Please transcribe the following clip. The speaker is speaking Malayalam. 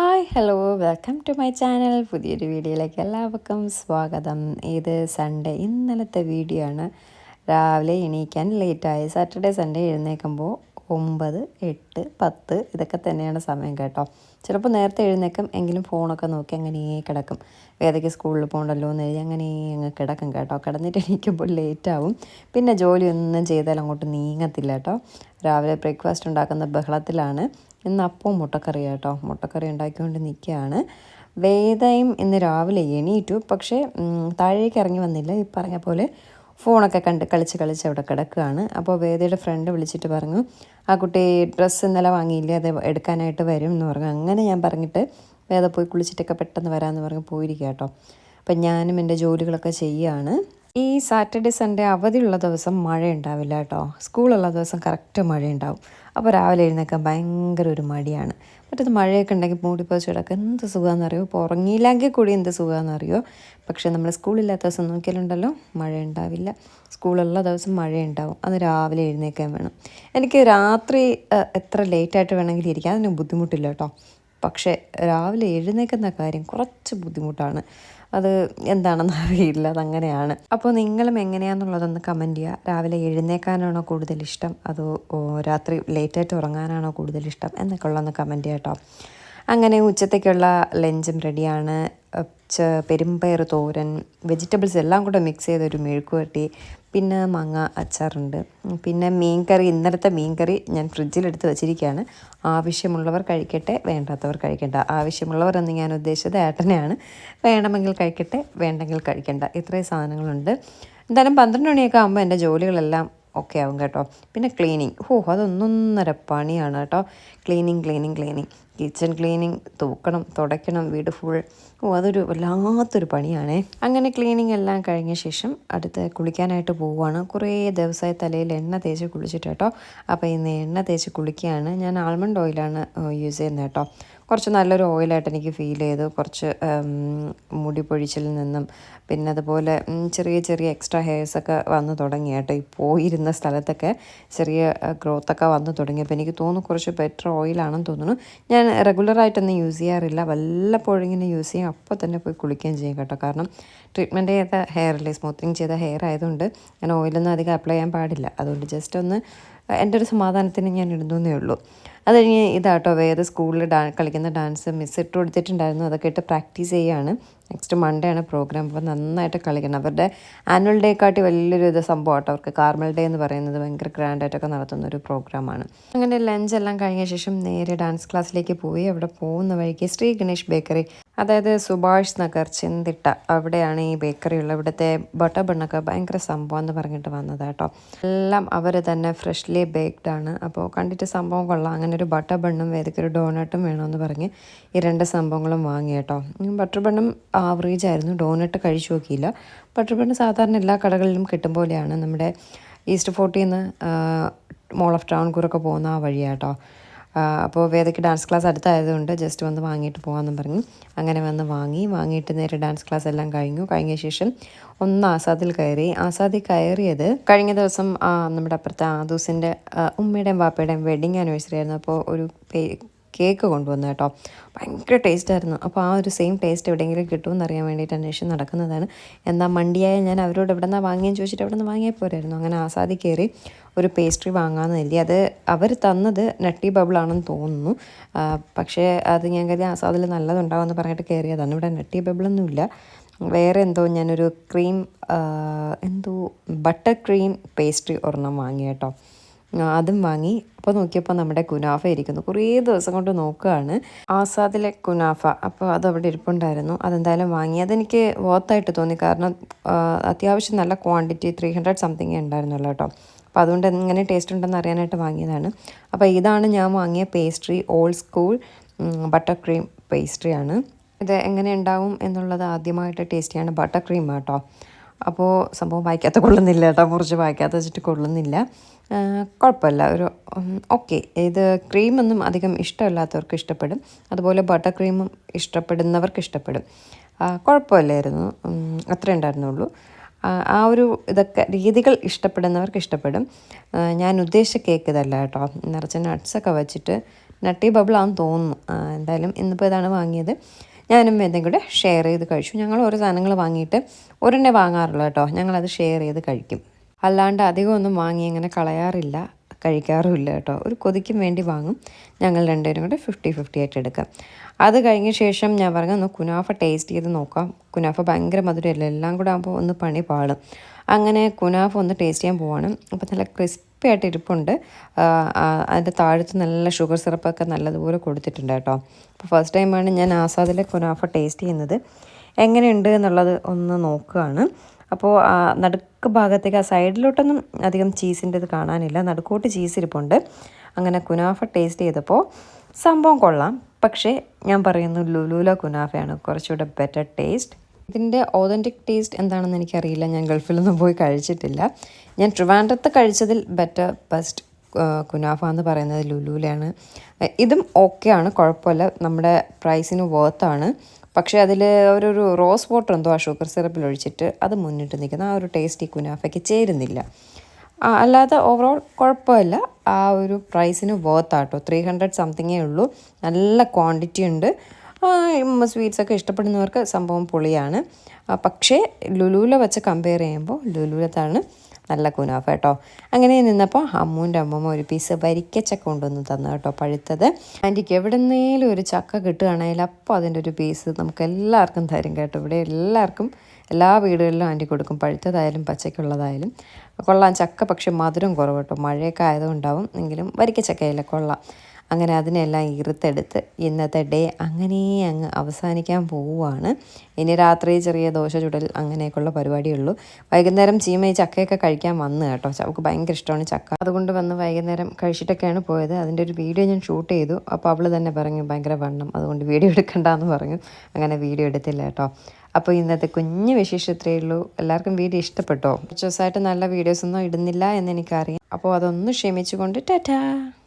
Hi hello welcome to my channel പുതിയൊരു വീഡിയോയിലേക്ക് എല്ലാവർക്കും സ്വാഗതം. ഇത് സൺഡേ ഇന്നലത്തെ വീഡിയോ ആണ്. രാവിലെ എണീക്കാൻ ലേറ്റായി സാറ്റർഡേ സൺഡേ എഴുന്നേൽക്കുമ്പോൾ ഒമ്പത് എട്ട് പത്ത് ഇതൊക്കെ തന്നെയാണ് സമയം കേട്ടോ. ചിലപ്പോൾ നേരത്തെ എഴുന്നേക്കും എങ്കിലും ഫോണൊക്കെ നോക്കി അങ്ങനെ കിടക്കും. വേദയ്ക്ക് സ്കൂളിൽ പോകണ്ടല്ലോ എന്ന് എഴുതി അങ്ങനെ അങ്ങ് കിടക്കും കേട്ടോ. കിടന്നിട്ട് എണീക്കുമ്പോൾ ലേറ്റാവും പിന്നെ ജോലിയൊന്നും ചെയ്താൽ അങ്ങോട്ട് നീങ്ങത്തില്ല കേട്ടോ. രാവിലെ ബ്രേക്ക്ഫാസ്റ്റ് ഉണ്ടാക്കുന്ന ബഹളത്തിലാണ്. ഇന്ന് അപ്പവും മുട്ടക്കറി കേട്ടോ. മുട്ടക്കറി ഉണ്ടാക്കിക്കൊണ്ട് നിൽക്കുകയാണ്. വേദയും ഇന്ന് രാവിലെ എണീറ്റു. പക്ഷേ താഴേക്ക് ഇറങ്ങി വന്നില്ല. ഈ പറഞ്ഞ പോലെ ഫോണൊക്കെ കണ്ട് കളിച്ച് കളിച്ച് അവിടെ കിടക്കുകയാണ്. അപ്പോൾ വേദയുടെ ഫ്രണ്ട് വിളിച്ചിട്ട് പറഞ്ഞു ആ കുട്ടി ഡ്രസ്സ് ഇന്നലെ വാങ്ങിയില്ലേ അത് എടുക്കാനായിട്ട് വരും എന്ന് പറഞ്ഞു. അങ്ങനെ ഞാൻ പറഞ്ഞിട്ട് വേദ പോയി കുളിച്ചിട്ടൊക്കെ പെട്ടെന്ന് വരാമെന്ന് പറഞ്ഞ് പോയിരിക്കുക കേട്ടോ അപ്പം ഞാനും എന്റെ ജോലികളൊക്കെ ചെയ്യുകയാണ്. ഈ സാറ്റർഡേ സൺഡേ അവധിയുള്ള ദിവസം മഴ ഉണ്ടാവില്ല കേട്ടോ. സ്കൂളുള്ള ദിവസം കറക്റ്റ് മഴ ഉണ്ടാവും അപ്പോൾ രാവിലെ എഴുന്നേക്കാൻ ഭയങ്കര ഒരു മടിയാണ്. മറ്റത് മഴയൊക്കെ ഉണ്ടെങ്കിൽ മൂടിപ്പോച്ച് കിടക്കുക. എന്ത് സുഖമാണെന്ന് അറിയോ? ഇപ്പോൾ ഉറങ്ങിയില്ലെങ്കിൽ കൂടി എന്ത് സുഖമാണെന്ന് അറിയോ? പക്ഷേ നമ്മൾ സ്കൂളില്ലാത്ത ദിവസം നോക്കിയാലുണ്ടല്ലോ മഴ ഉണ്ടാവില്ല സ്കൂളുള്ള ദിവസം മഴ ഉണ്ടാവും അത് രാവിലെ എഴുന്നേക്കാൻ വേണം. എനിക്ക് രാത്രി എത്ര ലേറ്റായിട്ട് വേണമെങ്കിലും ഇരിക്കാം അതിന് ബുദ്ധിമുട്ടില്ല കേട്ടോ. പക്ഷേ രാവിലെ എഴുന്നേക്കുന്ന കാര്യം കുറച്ച് ബുദ്ധിമുട്ടാണ്. അത് എന്താണെന്ന് അറിയില്ല അതങ്ങനെയാണ് അപ്പോൾ നിങ്ങളും എങ്ങനെയാണെന്നുള്ളതൊന്ന് കമന്റ് ചെയ്യുക രാവിലെ എഴുന്നേക്കാനാണോ കൂടുതൽ ഇഷ്ടം? അതോ രാത്രി ലേറ്റായിട്ട് ഉറങ്ങാനാണോ കൂടുതൽ ഇഷ്ടം? എന്നൊക്കെ ഉള്ളതൊന്ന് കമന്റ് ചെയ്യാം കേട്ടോ അങ്ങനെ ഉച്ചത്തേക്കുള്ള ലഞ്ചും റെഡിയാണ് പെരുമ്പയർ തോരൻ വെജിറ്റബിൾസ് എല്ലാം കൂടെ മിക്സ് ചെയ്തൊരു മെഴുക്കുവരട്ടി പിന്നെ മാങ്ങ അച്ചാറുണ്ട്. പിന്നെ മീൻ മീൻകറി ഇന്നലത്തെ മീൻകറി ഞാൻ ഫ്രിഡ്ജിലെടുത്ത് വെച്ചിരിക്കുകയാണ്. ആവശ്യമുള്ളവർ കഴിക്കട്ടെ വേണ്ടാത്തവർ കഴിക്കണ്ട. ആവശ്യമുള്ളവർ എന്ന് ഞാൻ ഉദ്ദേശിച്ചത് ഏട്ടനെയാണ്. വേണമെങ്കിൽ കഴിക്കട്ടെ വേണ്ടെങ്കിൽ കഴിക്കണ്ട. ഇത്രയും സാധനങ്ങളുണ്ട്. എന്തായാലും പന്ത്രണ്ട് മണിയൊക്കെ ആകുമ്പോൾ എന്റെ ജോലികളെല്ലാം ഓക്കെ ആവും കേട്ടോ. പിന്നെ ക്ലീനിങ് ഓ അതൊന്നൊന്നര പണിയാണ് കേട്ടോ. Cleaning cleaning cleaning kitchen cleaning തൂക്കണം തുടയ്ക്കണം വീട് ഫുൾ ഓ അതൊരു വല്ലാത്തൊരു പണിയാണേ. അങ്ങനെ ക്ലീനിങ് എല്ലാം കഴിഞ്ഞ ശേഷം അടുത്ത് കുളിക്കാനായിട്ട് പോവുകയാണ് കുറേ ദിവസമായി തലയിൽ എണ്ണ തേച്ച് കുളിച്ചിട്ട് കേട്ടോ. അപ്പോൾ ഇന്ന് എണ്ണ തേച്ച് കുളിക്കുകയാണ്. ഞാൻ ആൽമണ്ട് ഓയിലാണ് യൂസ് ചെയ്യുന്നത് കേട്ടോ. കുറച്ച് നല്ലൊരു ഓയിലായിട്ട് എനിക്ക് ഫീൽ ചെയ്തു. കുറച്ച് മുടി പൊഴിച്ചിൽ നിന്നും പിന്നെ അതുപോലെ ചെറിയ ചെറിയ എക്സ്ട്രാ ഹെയർസൊക്കെ വന്നു തുടങ്ങി കേട്ടോ. ഈ പോയിരുന്ന സ്ഥലത്തൊക്കെ ചെറിയ ഗ്രോത്തൊക്കെ വന്നു തുടങ്ങിയപ്പോൾ എനിക്ക് തോന്നുന്നു കുറച്ച് ബെറ്റർ ഓയിലാണെന്ന് തോന്നുന്നു. ഞാൻ റെഗുലറായിട്ടൊന്നും യൂസ് ചെയ്യാറില്ല. വല്ലപ്പോഴും ഇങ്ങനെ യൂസ് ചെയ്യും. അപ്പോൾ തന്നെ പോയി കുളിക്കുകയും ചെയ്യും കേട്ടോ. കാരണം ട്രീറ്റ്മെന്റ് ചെയ്ത ഹെയറല്ലേ സ്മൂത്തിങ് ചെയ്ത ഹെയർ ആയതുകൊണ്ട് ഞാൻ ഓയിലൊന്നും അധികം അപ്ലൈ ചെയ്യാൻ പാടില്ല. അതുകൊണ്ട് ജസ്റ്റ് ഒന്ന് എന്റെ ഒരു സമാധാനത്തിന് ഞാൻ ഇടുന്നേ ഉള്ളൂ. അത് കഴിഞ്ഞ് ഇതാട്ടോ വേറെ സ്കൂളിൽ ഡാ കളിക്കുന്ന ഡാൻസ് മിസ് ഇട്ട് കൊടുത്തിട്ടുണ്ടായിരുന്നു. അതൊക്കെ ഇട്ട് പ്രാക്ടീസ് ചെയ്യുകയാണ് നെക്സ്റ്റ് മൺഡേ ആണ് പ്രോഗ്രാം അപ്പോൾ നന്നായിട്ട് കളിക്കണം. അവരുടെ ആനുവൽ ഡേ കാട്ടി വലിയൊരു ഇത് സംഭവം കേട്ടോ അവർക്ക് കാർമൽ ഡേ എന്ന് പറയുന്നത് ഭയങ്കര ഗ്രാൻഡായിട്ടൊക്കെ നടത്തുന്ന ഒരു പ്രോഗ്രാമാണ് അങ്ങനെ ലഞ്ച് എല്ലാം കഴിഞ്ഞ ശേഷം നേരെ ഡാൻസ് ക്ലാസ്സിലേക്ക് പോയി. അവിടെ പോകുന്ന വഴിക്ക് ശ്രീ ഗണേഷ് ബേക്കറി അതായത് സുഭാഷ് നഗർ ചിന്തിട്ട അവിടെയാണ് ഈ ബേക്കറി ഉള്ളത്. ഇവിടുത്തെ ബട്ടർ ബണ്ണൊക്കെ ഭയങ്കര സംഭവം എന്ന് പറഞ്ഞിട്ട് വന്നതാട്ടോ. എല്ലാം അവർ തന്നെ ഫ്രഷ്ലി ബേക്ക്ഡ് ആണ്. അപ്പോൾ കണ്ടിട്ട് സംഭവം കൊള്ളാം. അങ്ങനെ ഒരു ബട്ടർ ബണ്ണും വേദിക്കൊരു ഡോണട്ടും വേണമെന്ന് പറഞ്ഞ് ഈ രണ്ട് സംഭവങ്ങളും വാങ്ങി കേട്ടോ. ബട്ടർ ബണ്ണും ആവറേജ് ആയിരുന്നു. ഡോണട്ട് കഴിച്ചു നോക്കിയില്ല. ബട്ടർ ബണ്ണ് സാധാരണ എല്ലാ കടകളിലും കിട്ടും പോലെയാണ് നമ്മുടെ ഈസ്റ്റ് ഫോർട്ടിൽ നിന്ന് മോൾ ഓഫ് ട്രാവൺകൂറൊക്കെ പോകുന്ന ആ വഴിയാട്ടോ അപ്പോൾ വേദയ്ക്ക് ഡാൻസ് ക്ലാസ് അടുത്തായതുകൊണ്ട് ജസ്റ്റ് വന്ന് വാങ്ങിയിട്ട് പോകാമെന്നും പറഞ്ഞു. അങ്ങനെ വന്ന് വാങ്ങി വാങ്ങിയിട്ട് നേരെ ഡാൻസ് ക്ലാസ് എല്ലാം കഴിഞ്ഞു. കഴിഞ്ഞ ശേഷം ഒന്ന് ആസാദിൽ കയറി. ആസാദിൽ കയറിയത് കഴിഞ്ഞ ദിവസം നമ്മുടെ അപ്പുറത്തെ ആദൂസിന്റെ ഉമ്മയുടെയും വാപ്പയുടെയും വെഡിങ് ആനിവേഴ്സറി ആയിരുന്നു. അപ്പോൾ ഒരു കേക്ക് കൊണ്ടുവന്നു കേട്ടോ. ഭയങ്കര ടേസ്റ്റ് ആയിരുന്നു അപ്പോൾ ആ ഒരു സെയിം ടേസ്റ്റ് എവിടെയെങ്കിലും കിട്ടുമെന്ന് അറിയാൻ വേണ്ടിയിട്ട് അന്വേഷണം നടക്കുന്നതാണ്. എന്നാൽ മണ്ടിയായ ഞാൻ അവരോട് എവിടെ നിന്നാണ് വാങ്ങിയെന്ന് ചോദിച്ചിട്ട് എവിടെ നിന്ന് വാങ്ങിയാൽ പോരായിരുന്നു. അങ്ങനെ ആസാദി കയറി ഒരു പേസ്ട്രി വാങ്ങാമെന്ന് കരുതി. അത് അവർ തന്നത് നട്ടി ബബിളാണെന്ന് തോന്നുന്നു. പക്ഷേ അത് ഞാൻ കരുതി ആസാദിൽ നല്ലതുണ്ടാവുമെന്ന് പറഞ്ഞിട്ട് കയറിയതാണ്. ഇവിടെ നട്ടി ബബിളൊന്നുമില്ല വേറെ എന്തോ ഞാനൊരു ക്രീം എന്തോ ബട്ടർ ക്രീം പേസ്ട്രി ഒരെണ്ണം വാങ്ങി കേട്ടോ. അതും വാങ്ങി. അപ്പോൾ നോക്കിയപ്പോൾ നമ്മുടെ കുനാഫ ഇരിക്കുന്നു. കുറേ ദിവസം കൊണ്ട് നോക്കുകയാണ്. ആസാദിലെ കുനാഫ. അപ്പോൾ അത് അവിടെ ഇരിപ്പുണ്ടായിരുന്നു. അതെന്തായാലും വാങ്ങി. അതെനിക്ക് വർത്തായിട്ട് തോന്നി. കാരണം അത്യാവശ്യം നല്ല ക്വാണ്ടിറ്റി ത്രീ ഹൺഡ്രഡ് സംതിങ് ഉണ്ടായിരുന്നല്ലോ കേട്ടോ. അപ്പോൾ അതുകൊണ്ട് എങ്ങനെ ടേസ്റ്റ് ഉണ്ടെന്ന് അറിയാനായിട്ട് വാങ്ങിയതാണ്. അപ്പോൾ ഇതാണ് ഞാൻ വാങ്ങിയ pastry old school butter cream പേസ്ട്രിയാണ് ഇത് എങ്ങനെ ഉണ്ടാവും എന്നുള്ളത് ആദ്യമായിട്ട് ടേസ്റ്റ് ചെയ്യാണ് ബട്ടർ ക്രീം കേട്ടോ അപ്പോൾ സംഭവം വായിക്കാത്ത കൊള്ളുന്നില്ല കേട്ടോ. മുറിച്ച് വായിക്കാത്ത വെച്ചിട്ട് കൊള്ളുന്നില്ല. കുഴപ്പമില്ല. ഒരു ഓക്കെ ഇത് ക്രീമൊന്നും അധികം ഇഷ്ടമില്ലാത്തവർക്ക് ഇഷ്ടപ്പെടും. അതുപോലെ ബട്ടർ ക്രീമും ഇഷ്ടപ്പെടുന്നവർക്ക് ഇഷ്ടപ്പെടും. കുഴപ്പമില്ലായിരുന്നു. അത്രേ ഉണ്ടായിരുന്നുള്ളൂ. ആ, ആ ഒരു ഇതൊക്കെ രീതികൾ ഇഷ്ടപ്പെടുന്നവർക്ക് ഇഷ്ടപ്പെടും. ഞാൻ ഉദ്ദേശിച്ച കേക്ക് ഇതല്ല കേട്ടോ. നിറച്ച് നട്ട്സൊക്കെ വെച്ചിട്ട് നട്ടി ബബിളാണെന്ന് തോന്നുന്നു. എന്തായാലും ഇന്നിപ്പോൾ ഇതാണ് വാങ്ങിയത്. ഞാനും എന്തെങ്കിലും കൂടെ ഷെയർ ചെയ്ത് കഴിച്ചു. ഞങ്ങൾ ഓരോ സാധനങ്ങൾ വാങ്ങിയിട്ട് ഒരെണ്ണേ വാങ്ങാറുള്ളൂ കേട്ടോ. ഞങ്ങളത് ഷെയർ ചെയ്ത് കഴിക്കും. അല്ലാണ്ട് അധികം ഒന്നും വാങ്ങി അങ്ങനെ കളയാറില്ല കഴിക്കാറുമില്ല കേട്ടോ. ഒരു കൊതിക്കും വേണ്ടി വാങ്ങും. ഞങ്ങൾ രണ്ടുപേരും കൂടെ ഫിഫ്റ്റി ഫിഫ്റ്റി ആയിട്ട് എടുക്കാം. അത് കഴിഞ്ഞ ശേഷം ഞാൻ പറഞ്ഞു ഒന്ന് കുനാഫ ടേസ്റ്റ് ചെയ്ത് നോക്കാം. കുനാഫ ഭയങ്കര മധുരമല്ല? എല്ലാം കൂടെ ആകുമ്പോൾ ഒന്ന് പണി പാളും. അങ്ങനെ കുനാഫ ഒന്ന് ടേസ്റ്റ് ചെയ്യാൻ പോവാണ്. അപ്പോൾ നല്ല ക്രിസ്പി ആയിട്ട് ഇരിപ്പുണ്ട്. അതിന്റെ താഴത്ത് നല്ല ഷുഗർ സിറപ്പൊക്കെ നല്ലതുപോലെ കൊടുത്തിട്ടുണ്ട് കേട്ടോ. അപ്പോൾ ഫസ്റ്റ് ടൈമാണ് ഞാൻ ആസാദിലെ കുനാഫ ടേസ്റ്റ് ചെയ്യുന്നത്. എങ്ങനെയുണ്ട് എന്നുള്ളത് ഒന്ന് നോക്കുകയാണ്. അപ്പോൾ നടുക്ക് ഭാഗത്തേക്ക് ആ സൈഡിലോട്ടൊന്നും അധികം ചീസിന്റെ ഇത് കാണാനില്ല. നടുക്കോട്ട് ചീസ് ഇരിപ്പുണ്ട്. അങ്ങനെ കുനാഫ ടേസ്റ്റ് ചെയ്തപ്പോൾ സംഭവം കൊള്ളാം. പക്ഷേ ഞാൻ പറയുന്നു ലുലൂല കുനാഫയാണ് കുറച്ചുകൂടെ ബെറ്റർ ടേസ്റ്റ് ഇതിന്റെ ഓതന്റിക് ടേസ്റ്റ് എന്താണെന്ന് എനിക്കറിയില്ല. ഞാൻ ഗൾഫിൽ ഗൾഫിലൊന്നും പോയി കഴിച്ചിട്ടില്ല. ഞാൻ ട്രിവാൻഡ്രത്ത് കഴിച്ചതിൽ ബെറ്റർ ബെസ്റ്റ് കുനാഫ എന്ന് പറയുന്നത് ലുലുവിലാണ് ഇതും ഓക്കെയാണ് കുഴപ്പമില്ല. നമ്മുടെ പ്രൈസിന് വേർത്താണ് പക്ഷേ അതിൽ ഒരു റോസ് വാട്ടർ എന്തോ ആ ഷുഗർ സിറപ്പിൽ ഒഴിച്ചിട്ട് അത് മുന്നിട്ട് നിൽക്കുന്ന ആ ഒരു ടേസ്റ്റ് ഈ കുനാഫയ്ക്ക് ചേരുന്നില്ല. അല്ലാതെ ഓവറോൾ കുഴപ്പമില്ല. ആ ഒരു പ്രൈസിന് വേർത്താട്ടോ ത്രീ ഹൺഡ്രഡ് സംതിങ്ങേ ഉള്ളൂ. നല്ല ക്വാണ്ടിറ്റി ഉണ്ട്. സ്വീറ്റ്സ് ഒക്കെ ഇഷ്ടപ്പെടുന്നവർക്ക് സംഭവം പൊളിയാണ്. പക്ഷേ ലുലുവിലെ വെച്ച് കമ്പയർ ചെയ്യുമ്പോൾ ലുലുവിലത്താണ് നല്ല കുനാഫ് കേട്ടോ. അങ്ങനെ നിന്നപ്പോൾ അമ്മൂന്റെ അമ്മമ്മ ഒരു പീസ് വരിക്കച്ചക്ക കൊണ്ടുവന്ന് തന്നു കേട്ടോ പഴുത്തത്. ആന്റിക്ക് എവിടെന്നേലും ഒരു ചക്ക കിട്ടുകയാണെങ്കിൽ അപ്പോൾ അതിന്റെ ഒരു പീസ് നമുക്ക് എല്ലാവർക്കും തരും കേട്ടോ. ഇവിടെ എല്ലാവർക്കും എല്ലാ വീടുകളിലും ആന്റി കൊടുക്കും. പഴുത്തതായാലും പച്ചയ്ക്കുള്ളതായാലും. കൊള്ളാം ചക്ക പക്ഷെ മധുരം കുറവ് കേട്ടോ. മഴയൊക്കെ ആയതുകൊണ്ടാവും എങ്കിലും വരിക്കച്ചക്കയിലെ കൊള്ളാം. അങ്ങനെ അതിനെല്ലാം ഇറുത്തെടുത്ത് ഇന്നത്തെ ഡേ അങ്ങനെ അങ്ങ് അവസാനിക്കാൻ പോവുകയാണ് ഇനി രാത്രി ചെറിയ ദോശ ചുടൽ അങ്ങനെയൊക്കെയുള്ള പരിപാടിയുള്ളൂ. വൈകുന്നേരം ചീമ ഈ ചക്കയൊക്കെ കഴിക്കാൻ വന്നു കേട്ടോ. അവൾക്ക് ഭയങ്കര ഇഷ്ടമാണ് ചക്ക. അതുകൊണ്ട് വന്ന് വൈകുന്നേരം കഴിച്ചിട്ടൊക്കെയാണ് പോയത്. അതിന്റെ ഒരു വീഡിയോ ഞാൻ ഷൂട്ട് ചെയ്തു. അപ്പോൾ അവൾ തന്നെ പറഞ്ഞു ഭയങ്കര വണ്ണം. അതുകൊണ്ട് വീഡിയോ എടുക്കണ്ടെന്ന് പറഞ്ഞു. അങ്ങനെ വീഡിയോ എടുത്തില്ല കേട്ടോ. അപ്പോൾ ഇന്നത്തെ കുഞ്ഞു വിശേഷം ഇത്രയേ ഉള്ളൂ. എല്ലാവർക്കും വീഡിയോ ഇഷ്ടപ്പെട്ടോ? കുറച്ച് ദിവസമായിട്ട് നല്ല വീഡിയോസ് ഒന്നും ഇടുന്നില്ല എന്ന് എനിക്കറിയാം. അപ്പോൾ അതൊന്ന് ക്ഷമിച്ചുകൊണ്ട് ടാറ്റാ.